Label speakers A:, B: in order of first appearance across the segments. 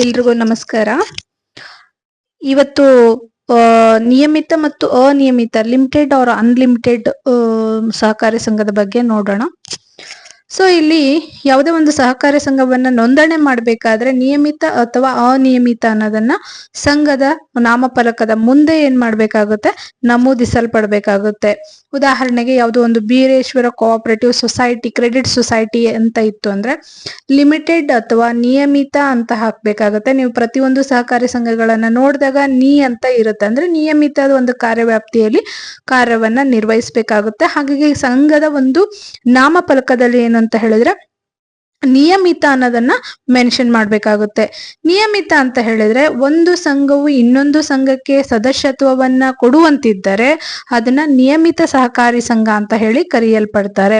A: ಎಲ್ರಿಗೂ ನಮಸ್ಕಾರ. ಇವತ್ತು ನಿಯಮಿತ ಮತ್ತು ಅನಿಯಮಿತ ಲಿಮಿಟೆಡ್ ಆರ್ ಅನ್ಲಿಮಿಟೆಡ್ ಸಹಕಾರಿ ಸಂಘದ ಬಗ್ಗೆ ನೋಡೋಣ. ಸೊ ಇಲ್ಲಿ ಯಾವುದೇ ಒಂದು ಸಹಕಾರ ಸಂಘವನ್ನ ನೋಂದಣಿ ಮಾಡಬೇಕಾದ್ರೆ ನಿಯಮಿತ ಅಥವಾ ಅನಿಯಮಿತ ಅನ್ನೋದನ್ನ ಸಂಘದ ನಾಮಫಲಕದ ಮುಂದೆ ಏನ್ ಮಾಡ್ಬೇಕಾಗುತ್ತೆ? ನಮೂದಿಸಲ್ಪಡ್ಬೇಕಾಗುತ್ತೆ. ಉದಾಹರಣೆಗೆ ಯಾವುದೋ ಒಂದು Bireshwara cooperative society credit society ಅಂತ ಇತ್ತು ಅಂದ್ರೆ ಲಿಮಿಟೆಡ್ ಅಥವಾ ನಿಯಮಿತ ಅಂತ ಹಾಕ್ಬೇಕಾಗುತ್ತೆ. ನೀವು ಪ್ರತಿಯೊಂದು ಸಹಕಾರಿ ಸಂಘಗಳನ್ನ ನೋಡಿದಾಗ ನೀ ಅಂತ ಇರುತ್ತೆ ಅಂದ್ರೆ ನಿಯಮಿತ ಒಂದು ಕಾರ್ಯವ್ಯಾಪ್ತಿಯಲ್ಲಿ ಕಾರ್ಯವನ್ನ ನಿರ್ವಹಿಸಬೇಕಾಗುತ್ತೆ. ಹಾಗಾಗಿ ಸಂಘದ ಒಂದು ನಾಮಫಲಕದಲ್ಲಿ ಏನು ಅಂತ ಹೇಳಿದ್ರೆ ನಿಯಮಿತ ಅನ್ನೋದನ್ನ ಮೆನ್ಷನ್ ಮಾಡ್ಬೇಕಾಗುತ್ತೆ. ನಿಯಮಿತ ಅಂತ ಹೇಳಿದ್ರೆ ಒಂದು ಸಂಘವು ಇನ್ನೊಂದು ಸಂಘಕ್ಕೆ ಸದಸ್ಯತ್ವವನ್ನ ಕೊಡುವಂತಿದ್ದರೆ ಅದನ್ನ ನಿಯಮಿತ ಸಹಕಾರಿ ಸಂಘ ಅಂತ ಹೇಳಿ ಕರೆಯಲ್ಪಡ್ತಾರೆ.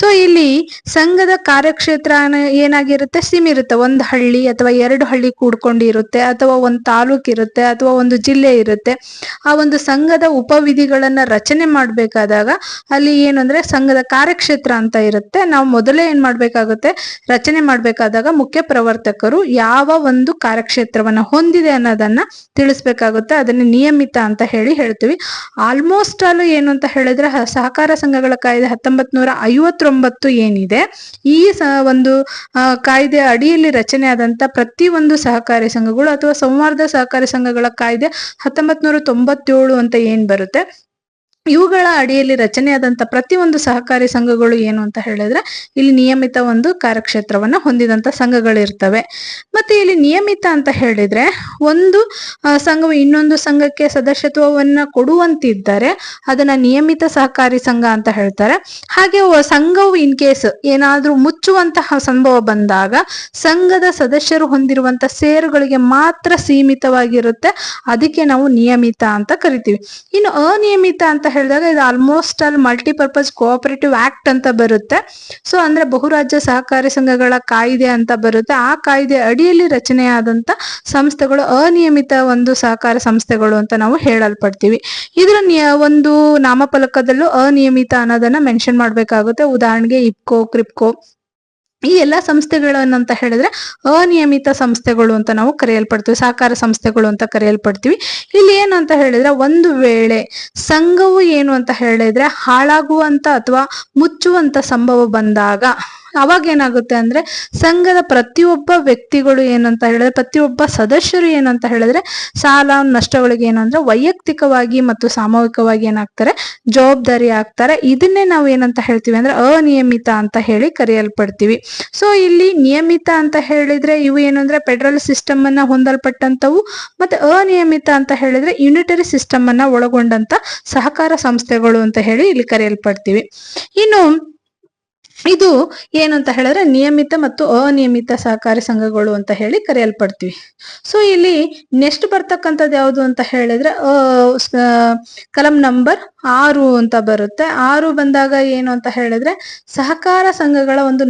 A: ಸೊ ಇಲ್ಲಿ ಸಂಘದ ಕಾರ್ಯಕ್ಷೇತ್ರ ಏನಾಗಿರುತ್ತೆ? ಸಿಮ್ ಇರುತ್ತೆ ಒಂದು ಹಳ್ಳಿ ಅಥವಾ ಎರಡು ಹಳ್ಳಿ ಕೂಡ್ಕೊಂಡಿರುತ್ತೆ ಅಥವಾ ಒಂದು ತಾಲೂಕ್ ಇರುತ್ತೆ, ಅಥವಾ ಒಂದು ಜಿಲ್ಲೆ ಇರುತ್ತೆ. ಆ ಒಂದು ಸಂಘದ ಉಪವಿಧಿಗಳನ್ನ ರಚನೆ ಮಾಡ್ಬೇಕಾದಾಗ ಅಲ್ಲಿ ಏನು ಅಂದ್ರೆ ಸಂಘದ ಕಾರ್ಯಕ್ಷೇತ್ರ ಅಂತ ಇರುತ್ತೆ. ನಾವು ಮೊದಲೇ ಏನ್ ಮಾಡ್ಬೇಕಾಗುತ್ತೆ? ರಚನೆ ಮಾಡ್ಬೇಕಾದಾಗ ಮುಖ್ಯ ಪ್ರವರ್ತಕರು ಯಾವ ಒಂದು ಕಾರ್ಯಕ್ಷೇತ್ರವನ್ನ ಹೊಂದಿದೆ ಅನ್ನೋದನ್ನ ತಿಳಿಸ್ಬೇಕಾಗುತ್ತೆ. ಅದನ್ನ ನಿಯಮಿತ ಅಂತ ಹೇಳಿ ಹೇಳ್ತೀವಿ. ಆಲ್ಮೋಸ್ಟ್ ಆಲ್ ಏನು ಅಂತ ಹೇಳಿದ್ರೆ ಸಹಕಾರ ಸಂಘಗಳ ಕಾಯ್ದೆ ಹತ್ತೊಂಬತ್ ನೂರ ಐವತ್ತೊಂಬತ್ತು ಏನಿದೆ, ಈ ಒಂದು ಕಾಯ್ದೆ ಅಡಿಯಲ್ಲಿ ರಚನೆ ಆದಂತ ಪ್ರತಿ ಒಂದು ಸಹಕಾರಿ ಸಂಘಗಳು ಅಥವಾ ಸಂವಾರ್ಧ ಸಹಕಾರಿ ಸಂಘಗಳ ಕಾಯ್ದೆ ಹತ್ತೊಂಬತ್ ನೂರ ತೊಂಬತ್ತೇಳು ಅಂತ ಏನ್ ಬರುತ್ತೆ? ಇವುಗಳ ಅಡಿಯಲ್ಲಿ ರಚನೆಯಾದಂತ ಪ್ರತಿಯೊಂದು ಸಹಕಾರಿ ಸಂಘಗಳು ಏನು ಅಂತ ಹೇಳಿದ್ರೆ, ಇಲ್ಲಿ ನಿಯಮಿತ ಒಂದು ಕಾರ್ಯಕ್ಷೇತ್ರವನ್ನ ಹೊಂದಿದಂತ ಸಂಘಗಳಿರ್ತವೆ. ಮತ್ತೆ ಇಲ್ಲಿ ನಿಯಮಿತ ಅಂತ ಹೇಳಿದ್ರೆ, ಒಂದು ಸಂಘವು ಇನ್ನೊಂದು ಸಂಘಕ್ಕೆ ಸದಸ್ಯತ್ವವನ್ನ ಕೊಡುವಂತಿದ್ದರೆ, ಅದನ್ನ ನಿಯಮಿತ ಸಹಕಾರಿ ಸಂಘ ಅಂತ ಹೇಳ್ತಾರೆ. ಹಾಗೆ ಸಂಘವು ಇನ್ ಕೇಸ್ ಏನಾದ್ರೂ ಮುಚ್ಚುವಂತಹ ಸಂಭವ ಬಂದಾಗ, ಸಂಘದ ಸದಸ್ಯರು ಹೊಂದಿರುವಂತ ಸೇರುಗಳಿಗೆ ಮಾತ್ರ ಸೀಮಿತವಾಗಿರುತ್ತೆ. ಅದಕ್ಕೆ ನಾವು ನಿಯಮಿತ ಅಂತ ಕರಿತೀವಿ. ಇನ್ನು ಅನಿಯಮಿತ ಅಂತ ಹೇಳಿದಾಗ ಇದು ಆಲ್ಮೋಸ್ಟ್ ಅಲ್ಲಿ ಮಲ್ಟಿಪರ್ಪಸ್ ಕೋಆಪರೇಟಿವ್ ಆಕ್ಟ್ ಅಂತ ಬರುತ್ತೆ. ಸೊ ಅಂದ್ರೆ ಬಹುರಾಜ್ಯ ಸಹಕಾರಿ ಸಂಘಗಳ ಕಾಯ್ದೆ ಅಂತ ಬರುತ್ತೆ. ಆ ಕಾಯ್ದೆ ಅಡಿಯಲ್ಲಿ ರಚನೆಯಾದಂತ ಸಂಸ್ಥೆಗಳು, ಅನಿಯಮಿತ ಒಂದು ಸಹಕಾರ ಸಂಸ್ಥೆಗಳು ಅಂತ ನಾವು ಹೇಳಲ್ಪಡ್ತೀವಿ. ಇದರ ಒಂದು ನಾಮಫಲಕದಲ್ಲೂ ಅನಿಯಮಿತ ಅನ್ನೋದನ್ನ ಮೆನ್ಷನ್ ಮಾಡ್ಬೇಕಾಗುತ್ತೆ. ಉದಾಹರಣೆಗೆ, ಇಪ್ಕೋ, ಕ್ರಿಪ್ಕೋ. ಈ ಎಲ್ಲಾ ಸಂಸ್ಥೆಗಳನ್ನಂತ ಹೇಳಿದ್ರೆ ಅನಿಯಮಿತ ಸಂಸ್ಥೆಗಳು ಅಂತ ನಾವು ಕರೆಯಲ್ಪಡ್ತೀವಿ ಸಹಕಾರ ಸಂಸ್ಥೆಗಳು ಅಂತ ಕರೆಯಲ್ಪಡ್ತೀವಿ. ಇಲ್ಲಿ ಏನು ಅಂತ ಹೇಳಿದ್ರೆ ಒಂದು ವೇಳೆ ಸಂಘವು ಏನು ಅಂತ ಹೇಳಿದ್ರೆ ಹಾಳಾಗುವಂತ ಅಥವಾ ಮುಚ್ಚುವಂತ ಸಂಭವ ಬಂದಾಗ ಅವಾಗ ಏನಾಗುತ್ತೆ ಅಂದ್ರೆ ಸಂಘದ ಪ್ರತಿಯೊಬ್ಬ ವ್ಯಕ್ತಿಗಳು ಏನಂತ ಹೇಳಿದ್ರೆ, ಪ್ರತಿಯೊಬ್ಬ ಸದಸ್ಯರು ಏನಂತ ಹೇಳಿದ್ರೆ, ಸಾಲ, ನಷ್ಟಗಳಿಗೆ ಏನಂದ್ರೆ ವೈಯಕ್ತಿಕವಾಗಿ ಮತ್ತು ಸಾಮೂಹಿಕವಾಗಿ ಏನಾಗ್ತಾರೆ, ಜವಾಬ್ದಾರಿ ಆಗ್ತಾರೆ. ಇದನ್ನೇ ನಾವು ಏನಂತ ಹೇಳ್ತೀವಿ ಅಂದ್ರೆ ಅನಿಯಮಿತ ಅಂತ ಹೇಳಿ ಕರೆಯಲ್ಪಡ್ತೀವಿ. ಸೊ ಇಲ್ಲಿ ನಿಯಮಿತ ಅಂತ ಹೇಳಿದ್ರೆ ಇವು ಏನಂದ್ರೆ ಫೆಡರಲ್ ಸಿಸ್ಟಮ್ ಅನ್ನ ಹೊಂದಲ್ಪಟ್ಟಂತವು ಮತ್ತೆ ಅನಿಯಮಿತ ಅಂತ ಹೇಳಿದ್ರೆ ಯುನಿಟರಿ ಸಿಸ್ಟಮ್ ಅನ್ನ ಒಳಗೊಂಡಂತ ಸಹಕಾರ ಸಂಸ್ಥೆಗಳು ಅಂತ ಹೇಳಿ ಇಲ್ಲಿ ಕರೆಯಲ್ಪಡ್ತೀವಿ. ಇನ್ನು ಇದು ಏನು ಅಂತ ಹೇಳಿದ್ರೆ ನಿಯಮಿತ ಮತ್ತು ಅನಿಯಮಿತ ಸಹಕಾರಿ ಸಂಘಗಳು ಅಂತ ಹೇಳಿ ಕರೆಯಲ್ಪಡ್ತೀವಿ. ಸೊ ಇಲ್ಲಿ ನೆಕ್ಸ್ಟ್ ಬರ್ತಕ್ಕಂಥದ್ದು ಯಾವುದು ಅಂತ ಹೇಳಿದ್ರೆ ಕಲಂ ನಂಬರ್ ಆರು ಅಂತ ಬರುತ್ತೆ. ಆರು ಬಂದಾಗ ಏನು ಅಂತ ಹೇಳಿದ್ರೆ, ಸಹಕಾರ ಸಂಘಗಳ ಒಂದು